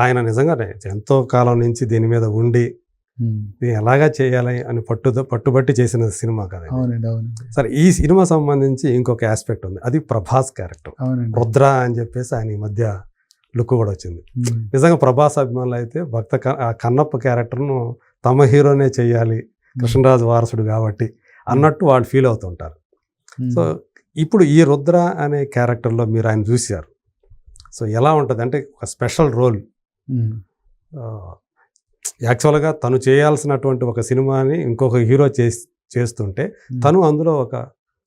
ఆయన నిజంగానే ఎంతో కాలం నుంచి దీని మీద ఉండి ఎలాగా చేయాలి అని పట్టుతో పట్టుబట్టి చేసిన సినిమా కదా సరే ఈ సినిమా సంబంధించి ఇంకొక ఆస్పెక్ట్ ఉంది. అది ప్రభాస్ క్యారెక్టర్ రుద్ర అని చెప్పేసి ఆయన ఈ మధ్య లుక్ కూడా వచ్చింది. నిజంగా ప్రభాస్ అభిమానులు అయితే భక్త కన్నప్ప క్యారెక్టర్ను తమ హీరోనే చేయాలి కృష్ణరాజు వారసుడు కాబట్టి అన్నట్టు వాళ్ళు ఫీల్ అవుతుంటారు. సో ఇప్పుడు ఈ రుద్ర అనే క్యారెక్టర్లో మీరు ఆయన చూశారు. సో ఎలా ఉంటుంది? అంటే ఒక స్పెషల్ రోల్. యాక్చువల్గా తను చేయాల్సినటువంటి ఒక సినిమాని ఇంకొక హీరో చేసి చేస్తుంటే ఉమ్. తను అందులో ఒక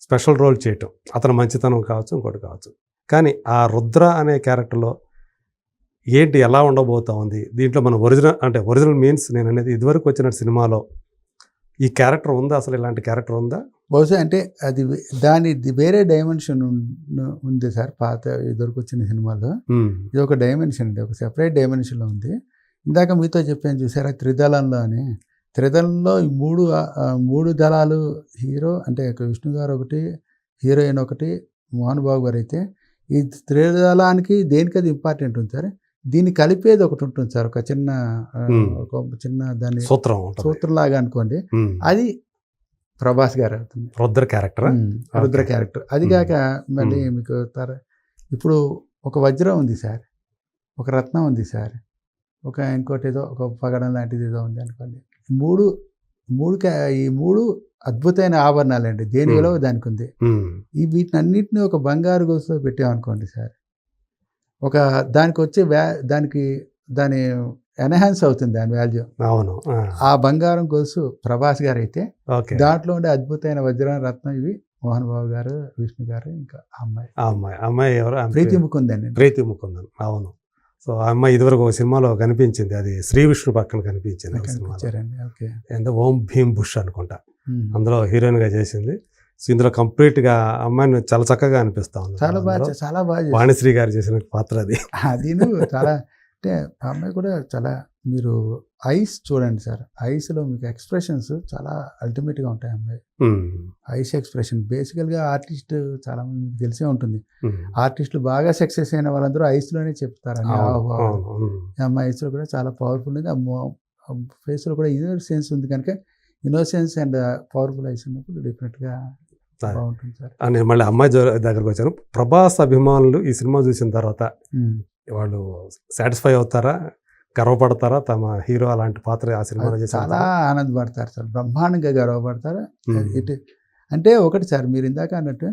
స్పెషల్ రోల్ చేయటం. అతను మంచితనం కావచ్చు ఇంకోటి కావచ్చు. కానీ ఆ రుద్ర అనే క్యారెక్టర్లో ఏంటి ఎలా ఉండబోతా ఉంది? దీంట్లో మన ఒరిజినల్ అంటే ఒరిజినల్ మీన్స్ నేను అనేది ఇదివరకు వచ్చిన సినిమాలో ఈ క్యారెక్టర్ ఉందా? అసలు ఇలాంటి క్యారెక్టర్ ఉందా? బహుశా అంటే అది దాని వేరే డైమెన్షన్ ఉంది సార్ పాత ఇదివరకు వచ్చిన సినిమాలో. ఇది ఒక డైమెన్షన్ అండి ఒక సెపరేట్ డైమెన్షన్లో ఉంది. ఇందాక మీతో చెప్పాను చూసారా త్రిదళంలో అని. త్రిదళంలో ఈ మూడు మూడు దళాలు హీరో అంటే ఒక విష్ణు గారు ఒకటి హీరోయిన్ ఒకటి మోహన్ బాబు గారు అయితే. ఈ త్రిదళానికి దేనికి అది ఇంపార్టెంట్ ఉంది సార్? దీన్ని కలిపేది ఒకటి ఉంటుంది సార్. ఒక చిన్న. ఒక చిన్న దాన్ని సూత్రం ఉంటుంది. సూత్రంలాగా అనుకోండి. అది ప్రభాస్ గారు అవుతుంది. రుద్ర క్యారెక్టర్? రుద్ర. క్యారెక్టర్. అది. కాక మళ్ళీ. మీకు తర ఇప్పుడు ఒక వజ్రం ఉంది సార్. ఒక రత్నం ఉంది సార్. ఒక ఇంకోటి ఏదో ఒక పగడం లాంటిది ఏదో ఉంది అనుకోండి. మూడు మూడు ఈ మూడు అద్భుతమైన ఆభరణాలండి. దేని ఉమ్. విలువ దానికి ఉంది. ఈ వీటిని అన్నింటినీ ఒక బంగారు గొలుసులో పెట్టామనుకోండి సార్. ఒక దానికి వచ్చే వ్యా దానికి దాని ఎన్హాన్స్ అవుతుంది దాని వాల్యూ. అవును. ఆ. బంగారం గొలుసు ప్రభాస్ గారు అయితే దాంట్లో ఉండే అద్భుతమైన వజ్రం రత్నం ఇవి మోహన్ బాబు గారు విష్ణు గారు ఇంకా అమ్మాయి. అమ్మాయి. అమ్మాయి ఎవరు? ప్రీతి పేరు? ముకుందండి ప్రీతి ముకుందన్. అవును. సో ఆ అమ్మాయి ఇదివరకు ఒక సినిమాలో కనిపించింది. అది శ్రీ విష్ణు పక్కన కనిపించింది ఓకే. ఓం భీమ్ బుష్ అనుకుంటా. అందులో హీరోయిన్గా చేసింది. సో ఇందులో కంప్లీట్గా అమ్మాయిని చాలా చక్కగా అనిపిస్తా ఉంది చాలా బాగా చాలా బాగా. వాణిశ్రీ గారు చేసిన పాత్ర అది. అది చాలా అంటే ఆ అమ్మాయి కూడా చాలా మీరు ఐస్ చూడండి సార్. ఐస్లో మీకు ఎక్స్ప్రెషన్స్ చాలా అల్టిమేట్గా ఉంటాయి అమ్మాయి. Ice expression. బేసికల్గా ఆర్టిస్ట్ చాలా మంది మీకు తెలిసే ఉంటుంది. ఆర్టిస్టులు బాగా సక్సెస్ అయిన వాళ్ళందరూ ఐస్లోనే. ఈ అమ్మాయి ఐస్లో కూడా చాలా పవర్ఫుల్ ఉంది. ఆ ఫేస్లో కూడా ఇన్నోసెన్స్ ఉంది కనుక. ఇన్నోసెన్స్ అండ్ పవర్ఫుల్ ఐస్ ఉన్నప్పుడు డెఫినెట్గా నేను మళ్ళీ అమ్మాయి దగ్గరకు వచ్చాను. ప్రభాస్ అభిమానులు ఈ సినిమా చూసిన తర్వాత. వాళ్ళు సాటిస్ఫై అవుతారా? గర్వపడతారా? తమ హీరో అలాంటి పాత్ర ఆ చేసిన చాలా ఆనందపడతారు సార్. బ్రహ్మాండంగా గర్వపడతారు. ఇట్ అంటే ఒకటి సార్ మీరు ఇందాక అన్నట్టు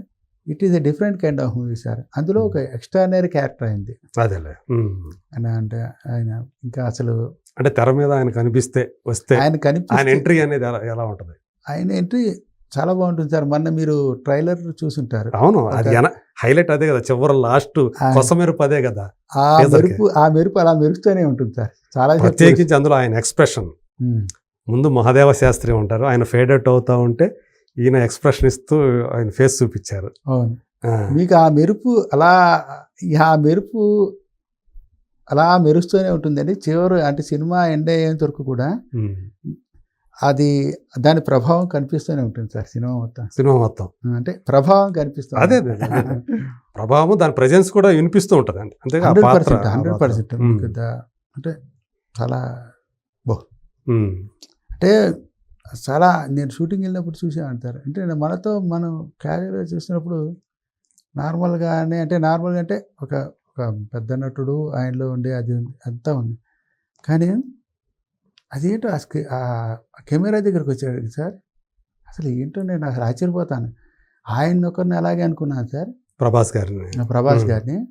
it is a different kind of movie sir. అందులో ఒక ఎక్స్ట్రానరీ క్యారెక్టర్ అయింది. అదేలే. ఆయన అంటే ఆయన ఇంకా అసలు అంటే తెర మీద ఆయన కనిపిస్తే వస్తే ఆయన ఆయన కనిపిస్తే ఎంట్రీ అనేది ఎలా ఉంటది? ఆయన ఎంట్రీ చాలా బాగుంటుంది సార్. మొన్న మీరు ట్రైలర్ చూసుంటారు. అవును అది హైలైట్ అదే కదా చివరి లాస్ట్ ఆయన- కొసమెరుపు అదే కదా ఆ. మెరుపు ఆ మెరుపు అలా మెరుస్తూనే ఉంటుంది సార్. చాలా ప్రత్యేకించి అందులో ఆయన ఎక్స్ప్రెషన్. ముందు మహాదేవ శాస్త్రి ఉంటారు ఆయన ఫేడ్ అవుట్ అవుతా ఉంటే ఈయన ఎక్స్ప్రెషన్ ఇస్తూ ఆయన ఫేస్ చూపించారు. అవును. మీకు ఆ మెరుపు అలా ఆ మెరుపు అలా మెరుస్తూనే ఉంటుందండి. చివరి అంటే సినిమా ఎండ్ అయ్యేంత వరకు కూడా. అది దాని ప్రభావం కనిపిస్తూనే ఉంటుంది సార్ సినిమా మొత్తం. సినిమా మొత్తం. అంటే ప్రభావం కనిపిస్తుంది అదే. ప్రభావం దాని ప్రజెన్స్ కూడా వినిపిస్తూ ఉంటుంది అంతే. అంతే హండ్రెడ్ పర్సెంట్ హండ్రెడ్ అంటే చాలా ఉమ్. అంటే చాలా నేను షూటింగ్ వెళ్ళినప్పుడు చూసే అంటారు అంటే మనతో మనం క్యారియర్గా చూసినప్పుడు నార్మల్గానే అంటే నార్మల్గా అంటే ఒక ఒక పెద్ద నటుడు ఆయనలో ఉండే అది ఉంది అంతా ఉంది. కానీ అదేంటో ఆ కెమెరా దగ్గరికి వచ్చాడు సార్. అసలు ఏంటో నేను అసలు ఆశ్చర్యపోతాను. ఆయన ఒకరిని అలాగే అనుకున్నాను సార్. ప్రభాస్ గారిని. ప్రభాస్. గారిని.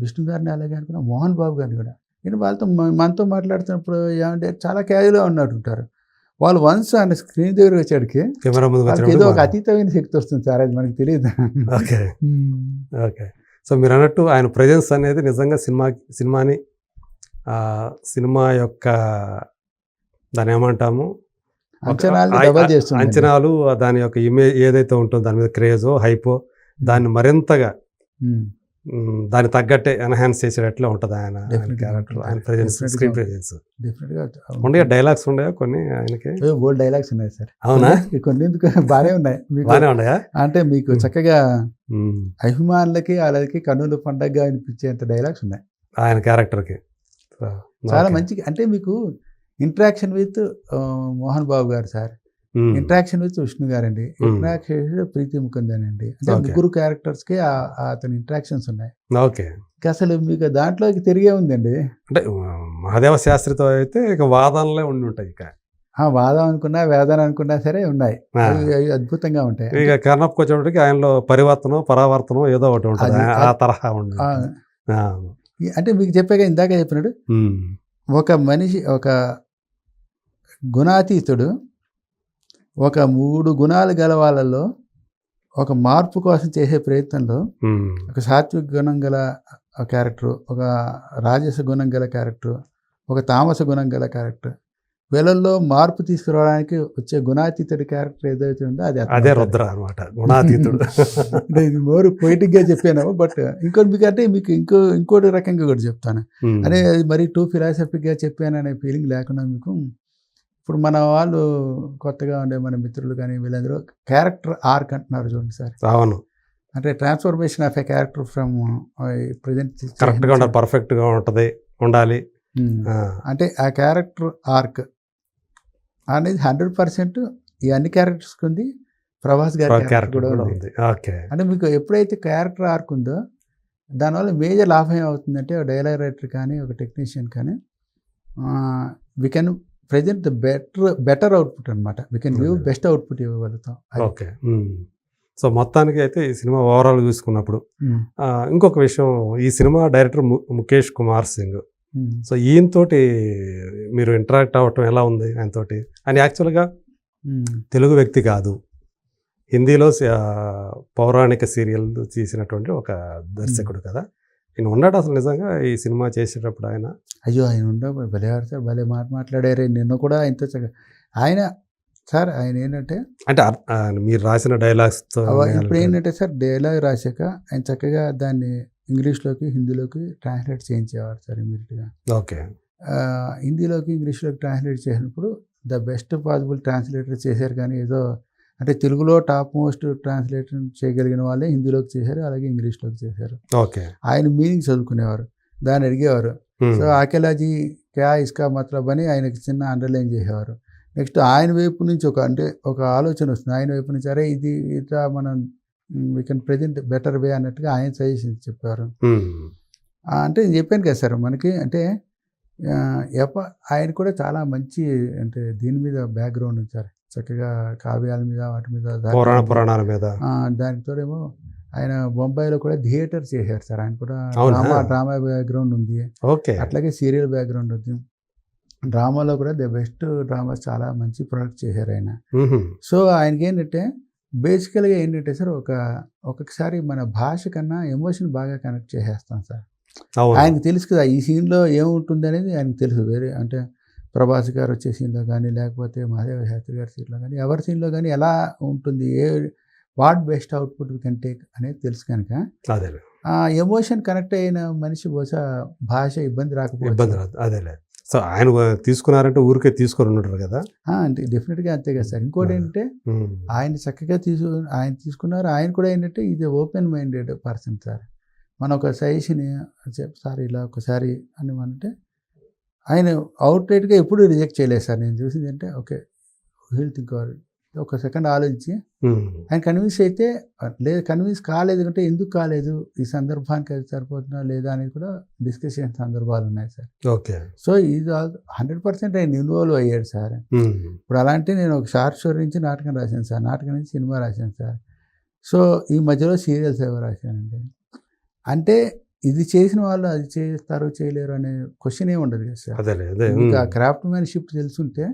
విష్ణు గారిని అలాగే అనుకున్నా మోహన్ బాబు గారిని కూడా. నేను వాళ్ళతో మనతో మాట్లాడుతున్నప్పుడు ఏమంటే చాలా క్యాజువల్గా ఉన్నట్టు ఉంటారు. వాళ్ళు వన్స్ ఆయన స్క్రీన్ దగ్గర వాళ్ళకి ఏదో ఒక అతీతమైన శక్తి వస్తుంది సార్. అది మనకి తెలియదు. ఓకే. ఓకే. సో మీరు అన్నట్టు ఆయన ప్రజెన్స్ అనేది నిజంగా సినిమా సినిమాని సినిమా యొక్క దాని ఏమంటాము? అంచనాలు దాని యొక్క ఇమేజ్ ఏదైతే ఉంటుందో దాని మీద క్రేజో హైపో దాన్ని మరింతగా మ్, దాన్ని తగ్గట్టే ఎన్హాన్స్ చేసేటట్లే ఉంటుంది ఆయన క్యారెక్టర్. ఆయన ప్రజెన్స్ Definitely స్క్రీన్ ఉంటుంది. ప్రజెన్స్ డెఫినెట్గా ఉండే డైలాగ్స్ ఉన్నాయా కొన్ని ఆయనకి? బోల్డ్ డైలాగ్స్ ఉన్నాయి సార్. అవునా? కొన్ని- బాగానే ఉన్నాయి. బాగానే ఉన్నాయా? అంటే మీకు. చక్కగా అభిమానులకి వాళ్ళకి కన్నుల పండగగా అనిపించేంత డైలాగ్స్ ఉన్నాయి. ఆయన క్యారెక్టర్కి చాలా మంచి అంటే మీకు ఇంటరాక్షన్ విత్ మోహన్ బాబు గారు సార్. ఇంటరాక్షన్ విత్ విష్ణు గారండి. ఇంటరాక్షన్ ప్రీతి ముకుందన్ అండి. అంటే. ముగ్గురు క్యారెక్టర్స్కి అతని ఇంటరాక్షన్స్ ఉన్నాయి. ఓకే. అసలు మీకు దాంట్లోకి తిరిగే ఉందండి. అంటే మహాదేవ శాస్త్రితో అయితే ఇక వాదనలే ఉండి ఉంటాయి ఇక. వాదం అనుకున్నా వేదన అనుకున్నా సరే ఉన్నాయి. అద్భుతంగా ఉంటాయి. ఇక కర్ణప్కి వచ్చేటప్పటికి ఆయనలో పరివర్తనం పరావర్తనం ఏదో ఒకటి ఉంటుంది. ఆ తరహా. ఈ- అంటే మీకు చెప్పాక ఇందాక చెప్పినట్టు ఉమ్. ఒక మనిషి ఒక గుణాతీతుడు ఒక మూడు గుణాలు గల వాళ్ళలో ఒక మార్పు కోసం చేసే ప్రయత్నంలో. ఒక సాత్విక గుణం గల క్యారెక్టర్ ఒక రాజస గుణం గల క్యారెక్టర్ ఒక తామస గుణం గల క్యారెక్టర్ వీళ్ళల్లో మార్పు తీసుకురావడానికి వచ్చే గుణాతీతుడి క్యారెక్టర్ ఏదైతే ఉందో అది అదే. రుద్ర అనమాట గుణాతీతుడు. అంటే ఇది మోరు పొయిటిక్గా చెప్పాను బట్ ఇంకోటి మీకు అంటే మీకు ఇంకో ఇంకోటి రకంగా కూడా చెప్తాను. అదే మరి టూ ఫిలాసఫిక్గా చెప్పాను అనే ఫీలింగ్ లేకుండా మీకు ఇప్పుడు మన వాళ్ళు కొత్తగా ఉండే మన మిత్రులు కానీ వీళ్ళందరూ క్యారెక్టర్ ఆర్క్ అంటున్నారు చూడండి సార్. అవును. అంటే transformation of a character from present కరెక్ట్గా ఉండాలి పర్ఫెక్ట్గా ఉంటది ఉండాలి. అంటే ఆ క్యారెక్టర్ ఆర్క్ అనేది హండ్రెడ్ పర్సెంట్ ఈ అన్ని క్యారెక్టర్స్ ఉంది. ప్రభాస్ గారి క్యారెక్టర్ కూడా ఉంది. ఓకే. అంటే మీకు ఎప్పుడైతే క్యారెక్టర్ ఆర్క్ ఉందో దానివల్ల మేజర్ లాభం ఏమవుతుందంటే ఒక డైలాగ్ రైటర్ కానీ ఒక టెక్నీషియన్ కానీ we can present the better better output అనమాట we can give. Best output ఇవ్వగలుగుతాం. Okay. So మొత్తానికి అయితే ఈ సినిమా ఓవరాల్ చూసుకున్నప్పుడు ఇంకొక విషయం ఈ cinema director Mukesh Kumar Singh. So ఈయనతోటి మీరు ఇంటరాక్ట్ అవ్వటం ఎలా ఉంది ఆయనతోటి ఆయన యాక్చువల్గా ఉమ్, తెలుగు వ్యక్తి కాదు. హిందీలో పౌరాణిక సీరియల్ తీసినటువంటి ఒక దర్శకుడు కదా. ఈయన ఉన్నాడు అసలు నిజంగా ఈ సినిమా చేసేటప్పుడు ఆయన? అయ్యో ఆయన ఉండ భలే ఆడతారు భలే మాట మాట్లాడారే. నిన్న కూడా ఆయనతో చక్కగా ఆయన సార్ ఆయన ఏంటంటే అంటే మీరు రాసిన డైలాగ్స్ ఇప్పుడు ఏంటంటే సార్ డైలాగ్ రాశాక ఆయన చక్కగా దాన్ని ఇంగ్లీష్లోకి హిందీలోకి ట్రాన్స్లేట్ చేయించేవారు సార్ ఇమీడియట్గా. ఓకే. హిందీలోకి ఇంగ్లీష్లోకి ట్రాన్స్లేట్ చేసినప్పుడు ద బెస్ట్ పాసిబుల్ ట్రాన్స్లేటర్ చేశారు కానీ ఏదో అంటే తెలుగులో టాప్ మోస్ట్ ట్రాన్స్లేటర్ చేయగలిగిన వాళ్ళే హిందీలోకి చేశారు అలాగే ఇంగ్లీష్లోకి చేశారు. ఓకే. ఆయన మీనింగ్ చదువుకునేవారు దాన్ని అడిగేవారు. సో ఆకెలాజీ క్యా ఇస్కా మతలబ్ అని ఆయనకి చిన్న అండర్లైన్ చేసేవారు. నెక్స్ట్ ఆయన వైపు నుంచి ఒక అంటే ఒక ఆలోచన వస్తుంది. ఆయన వైపు నుంచి అరే ఇది ఇట్లా మనం we can present better way అన్నట్టుగా ఆయన సజెషన్ చెప్పారు. అంటే నేను చెప్పాను కదా సార్ మనకి అంటే ఎప్ప ఆయన కూడా చాలా మంచి అంటే దీని మీద బ్యాక్గ్రౌండ్ ఉంది సార్. చక్కగా కావ్యాల మీద వాటి మీద పురాణ పురాణాల మీద. దానితోడేమో ఆయన బొంబాయిలో కూడా థియేటర్ చేశారు సార్. ఆయన కూడా? డ్రామా డ్రామా బ్యాక్గ్రౌండ్ ఉంది. ఓకే. అట్లాగే సీరియల్ బ్యాక్గ్రౌండ్ ఉంది. డ్రామాలో కూడా ద బెస్ట్ డ్రామాస్ చాలా మంచి ప్రొడక్ట్ చేశారు ఆయన. సో ఆయనకి ఏంటంటే బేసికల్గా ఏంటంటే సార్ ఒక ఒక్కొక్కసారి మన భాష కన్నా ఎమోషన్ బాగా కనెక్ట్ చేసేస్తాం సార్. ఆయనకు తెలుసు కదా ఈ సీన్లో ఏముంటుంది అనేది ఆయనకు తెలుసు. వేరే అంటే ప్రభాస్ గారు వచ్చే సీన్లో కానీ లేకపోతే మహాదేవ శాస్త్రి గారి సీన్లో కానీ ఎవరి సీన్లో కానీ ఎలా ఉంటుంది ఏ what best output can take అనేది తెలుసు కనుక ఎమోషన్ కనెక్ట్ అయిన మనిషి బహుశా భాష ఇబ్బంది రాకపోతే ఇబ్బంది రాదు. అదేలే. సో ఆయన తీసుకున్నారంటే ఊరికే తీసుకొని ఉండరు కదా? అంటే డెఫినెట్గా అంతే కదా సార్. ఇంకోటి. ఏంటంటే. ఆయన చక్కగా తీసు ఆయన తీసుకున్నారు. ఆయన కూడా ఏంటంటే ఇది ఓపెన్ మైండెడ్ పర్సన్ సార్. మన ఒక సజెషన్ సార్ ఇలా ఒకసారి అని అంటే ఆయన అవుట్లెట్గా ఎప్పుడు రిజెక్ట్ చేయలేదు సార్. నేను చూసింది అంటే ఓకే హీల్ థింక్ ఒక సెకండ్ ఆలోచించి. ఆయన కన్విన్స్ అయితే లేదు కన్విన్స్ కాలేదు అంటే ఎందుకు కాలేదు? ఈ సందర్భానికి అది సరిపోతుందా లేదా అనేది కూడా డిస్కషన్ సందర్భాలు ఉన్నాయి సార్. ఓకే. సో ఇది హండ్రెడ్ పర్సెంట్ ఆయన ఇన్వాల్వ్ అయ్యాడు సార్. ఇప్పుడు అలాంటి నేను ఒక షార్ట్ స్టోరీ నుంచి నాటకం రాశాను సార్. నాటకం నుంచి సినిమా రాశాను సార్. సో ఈ మధ్యలో సీరియల్స్ ఏవో రాశానండి. అంటే ఇది చేసిన వాళ్ళు అది చేస్తారు చేయలేరు అనే క్వశ్చన్ ఏమి ఉండదు కదా సార్. ఉమ్. క్రాఫ్ట్ మ్యాన్షిప్ తెలుసుంటే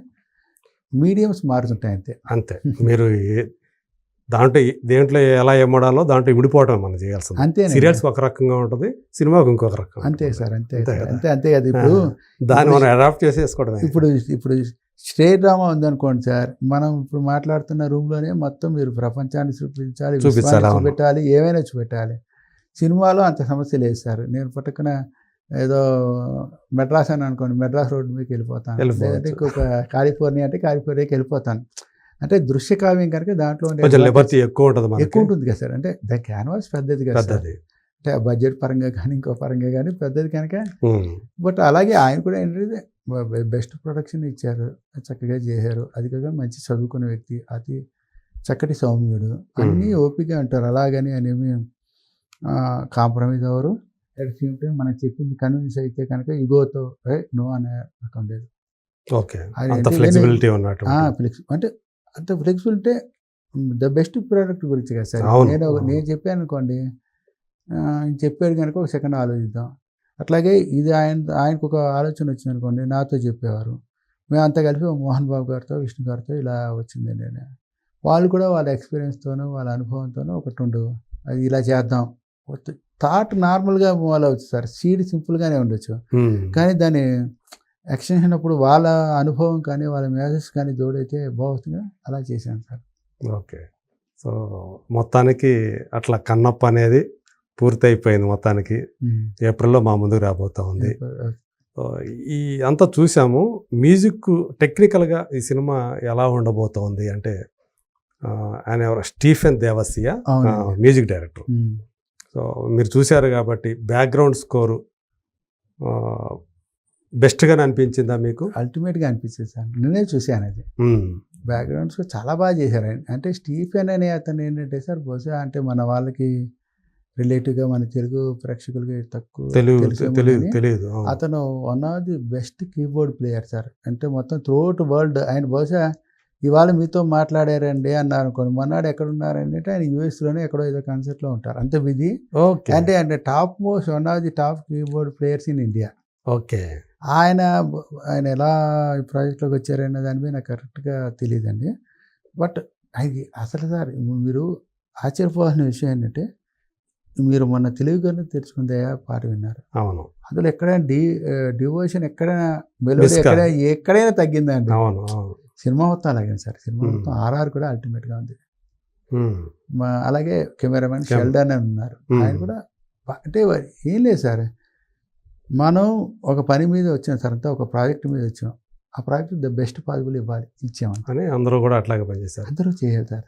మీడియంస్ మారుతుంటాయి అంతే. అంతే మీరు దాంట్లో దేంట్లో ఎలా ఏమడాలో దాంట్లో ఇమిడిపోవటం మనం చేయాల్సింది. అంతే సీరియల్స్ ఒక రకంగా ఉంటుంది సినిమాకి ఇంకొక రకంగా అంతే. సార్ అంతే అంతే. అంతే కదా. ఇప్పుడు దాన్ని మనం అడాప్ట్ చేసేసుకోవడమే. ఇప్పుడు ఇప్పుడు స్టేట్ డ్రామా ఉందనుకోండి సార్ మనం ఇప్పుడు మాట్లాడుతున్న రూమ్లోనే మొత్తం మీరు ప్రపంచాన్ని చూపించాలి చూపించాలి. చూపెట్టాలి ఏమైనా చూపెట్టాలి. సినిమాలో అంత సమస్య లేదు సార్. నేను పట్టుకున్న ఏదో మెడ్రాస్ అని అనుకోండి మెడ్రాస్ రోడ్డు మీకు వెళ్ళిపోతాను. లేదంటే ఇంకొక కాలిఫోర్నియా అంటే కాలిఫోర్నియాకి వెళ్ళిపోతాను. అంటే దృశ్య కావ్యం కనుక దాంట్లో ఎక్కువ ఉంటుంది ఎక్కువ ఉంటుంది కదా సార్. అంటే ద క్యాన్వాస్ పెద్దది కదా అంటే బడ్జెట్ పరంగా కానీ ఇంకో పరంగా కానీ పెద్దది కనుక. బట్ అలాగే ఆయన కూడా ఏంటంటే బెస్ట్ ప్రొడక్షన్ ఇచ్చారు. చక్కగా చేశారు. అది కాక మంచి చదువుకున్న వ్యక్తి అతి చక్కటి సౌమ్యుడు. అన్నీ ఓపిక అంటారు. అలాగని అనేమి కాంప్రమైజ్ అవ్వరు. అట్ సేమ్ టైం మనకు చెప్పింది కన్విన్స్ అయితే కనుక ఇగోతో నో అనే రకం లేదు. ఓకే. అంటే ఫ్లెక్సిబిలిటీ ఉన్నట్టు ఫ్లెక్స్ అంటే అంత ఫ్లెక్సిబిలిటీ ద బెస్ట్ ప్రోడక్ట్ గురించి కదా సార్. నేను. నేను చెప్పాను అనుకోండి చెప్పాడు కనుక ఒక సెకండ్ ఆలోచిద్దాం. అట్లాగే ఇది ఆయన ఆయనకు ఒక ఆలోచన వచ్చింది అనుకోండి నాతో చెప్పేవారు. మేము అంతా కలిపి మోహన్ బాబు గారితో విష్ణు గారితో ఇలా వచ్చింది నేను. వాళ్ళు కూడా వాళ్ళ ఎక్స్పీరియన్స్తోనూ వాళ్ళ అనుభవంతోనూ ఒకటి ఉండు. అది ఇలా చేద్దాం. థాట్ నార్మల్గా వాళ్ళు వచ్చు సార్ సీడ్ సింపుల్గానే ఉండొచ్చు. కానీ దాన్ని ఎక్స్టెన్షన్ అప్పుడు వాళ్ళ అనుభవం కానీ వాళ్ళ మ్యాజెస్ కానీ జోడైతే బాగుంటుందిగా అలా చేశాను సార్. ఓకే. సో మొత్తానికి అట్లా కన్నప్ప అనేది పూర్తయిపోయింది మొత్తానికి. ఏప్రిల్లో మా ముందుకు రాబోతా ఉంది. ఈ అంతా చూసాము. మ్యూజిక్ టెక్నికల్గా ఈ సినిమా ఎలా ఉండబోతోంది అంటే ఆయన ఎవరు? Stephen Devassy. Music director. So మీరు చూశారు కాబట్టి బ్యాక్గ్రౌండ్ స్కోరు బెస్ట్గానే అనిపించిందా మీకు? అల్టిమేట్గా అనిపించింది సార్. నేనే చూశాను అది. బ్యాక్గ్రౌండ్స్ చాలా బాగా చేశారు. ఆయన అంటే స్టీఫెన్ అనే అతను ఏంటంటే సార్ బహుశా అంటే మన వాళ్ళకి రిలేటివ్గా మన తెలుగు ప్రేక్షకులకి తక్కువ తెలియదు. అతను one of the best keyboard player sir. అంటే మొత్తం త్రూఅవుట్ వరల్డ్. ఆయన బహుశా ఇవాళ మీతో మాట్లాడారండి అన్నారు అనుకోండి. మొన్నాడు ఎక్కడ ఉన్నారంటే ఆయన యూఎస్లోనే ఎక్కడో ఏదో కాన్సెప్ట్లో ఉంటారు. అంత బిజీ ఓకే. అంటే అంటే top most one of the top keyboard players in India. Okay. ఆయన ఆయన ఎలా ఈ ప్రాజెక్ట్లోకి వచ్చారనే దాని మీద నాకు కరెక్ట్గా తెలియదండి బట్ అది అసలు సార్ మీరు ఆశ్చర్యపోవాల్సిన విషయం ఏంటంటే మీరు మొన్న తెలుగు గారిని తెరుచుకుందే పాట విన్నారు. అవును. అందులో ఎక్కడైనా డి డివోషన్ ఎక్కడైనా మెలోడీ Miss ఎక్కడ కాదు. ఎక్కడైనా తగ్గిందండి. అవును అవును. సినిమా మొత్తం అలాగే సార్. సినిమా. మొత్తం ఆర్ఆర్ కూడా అల్టిమేట్గా ఉంది. మా అలాగే కెమెరామెన్ షెల్డన్ అని ఉన్నారు. ఆయన కూడా అంటే ఏం లేదు సార్. మనం ఒక పని మీద వచ్చాం సార్. అంతా ఒక ప్రాజెక్ట్ మీద వచ్చాం. ఆ ప్రాజెక్ట్ ద బెస్ట్ పాసిబుల్ ఇవ్వాలి ఇచ్చామని అందరూ కూడా అట్లాగే పనిచేశారు. అందరూ చేయాలి సార్.